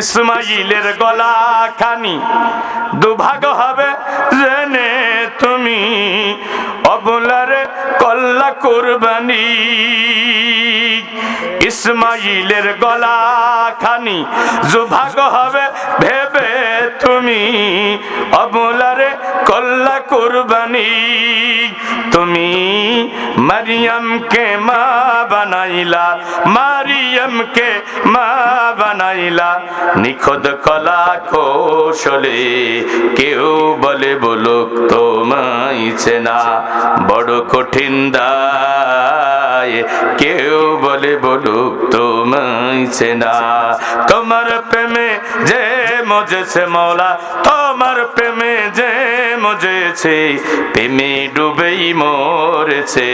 ইসমাইলের গলা খানি দুভাগ হবে জেনে তুমি। অবলার কল্লা কুরবানি। ইসমাইলের গলা খানি দুভাগ হবে ভেবে তুমি। অবলারে কল্লা কুরবানি। তুমি মারিয়ামকে মা বানাইলা, মারিয়ামকে মা বানাইলা। নিখদ কলা কৌশলে কেউ বলে বলুক তোমাইছে না বড় কঠিন দায়। কেউ বলে বলুক তোমাইছে না তোমার প্রেমে যে মজেছে মৌলা তোমার প্রেমে যে মজেছে, প্রেমে ডুবেই মরেছে।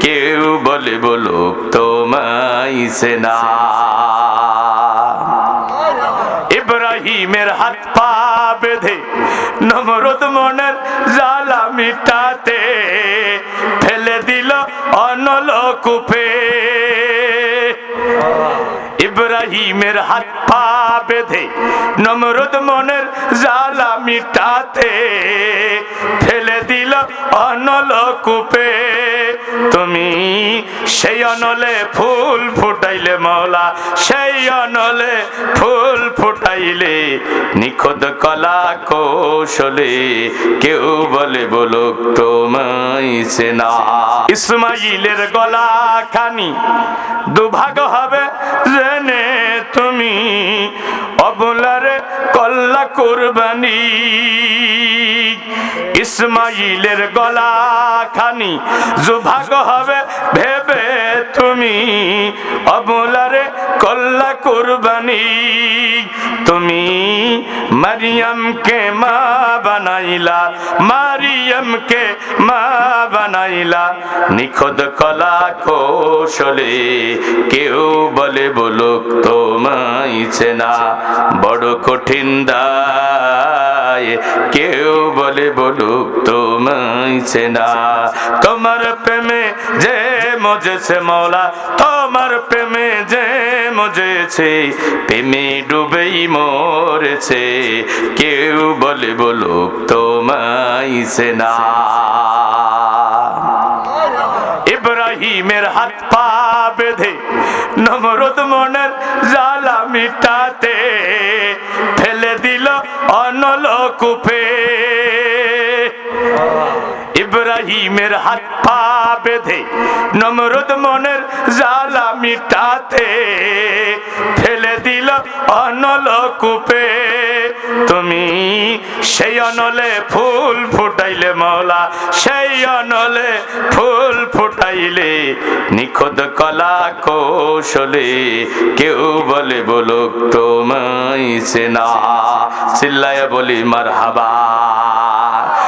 কেউ বলে বলুক তোমাইছে না। ইব্রাহিমের হাত পা বেঁধে নমরুদ মনের জ্বালা মিটাতে ফেলে দিল অনল কূপে ইব্রাহিমের হাত পা বেঁধে নমরুদ মনের জ্বালা মিটাতে ফেলে দিল অনল কূপে। তুমি সেই অনলে ফুল ফুটাইলে মৌলা সেই অনলে ফুল ফুটাইলে নিখুদ কলা কৌশলে কেউ বলে বলুক তোমাইছে না ইসমাইলের গলা খানি দুভাগ হবে, জেনে তুমি অবলারে কল্লা কুরবানি। ইসমাইলের গলা খানি দুভাগ হবে ভেবে তুমি। অবলারে কল্লা কুরবানি, তুমি মারিয়ামকে মা বানাইলা, মারিয়ামকে মা বানাইলা। নিখদ কলা কৌশলে কেউ বলে বলুক তোমাইছে না বড় কঠিন দায়। কেউ বলে বলুক তোমাইছে না তোমার প্রেমে যে মজেছে মৌলা তোমার প্রেমে যে মজেছে, প্রেমে ডুবেই মরেছে। কেউ বলে বলুক তোমাইছে না ইব্রাহিমের হাত নমরুদ মনের জ্বালা মিটাতে ফেলে দিল অনল কূপে। ইব্রাহিমের হাত পা বেঁধে নমরুদ মনের জ্বালা মিটাতে ফেলে দিল অনল কূপে। তুমি সেই অনলে ফুল ফুটাইলে মৌলা সেই অনলে নিখুদ কলা কৌশলে কেউ বলে বলুক তোমায় সেনা চিল্লায় বলি মার হাবা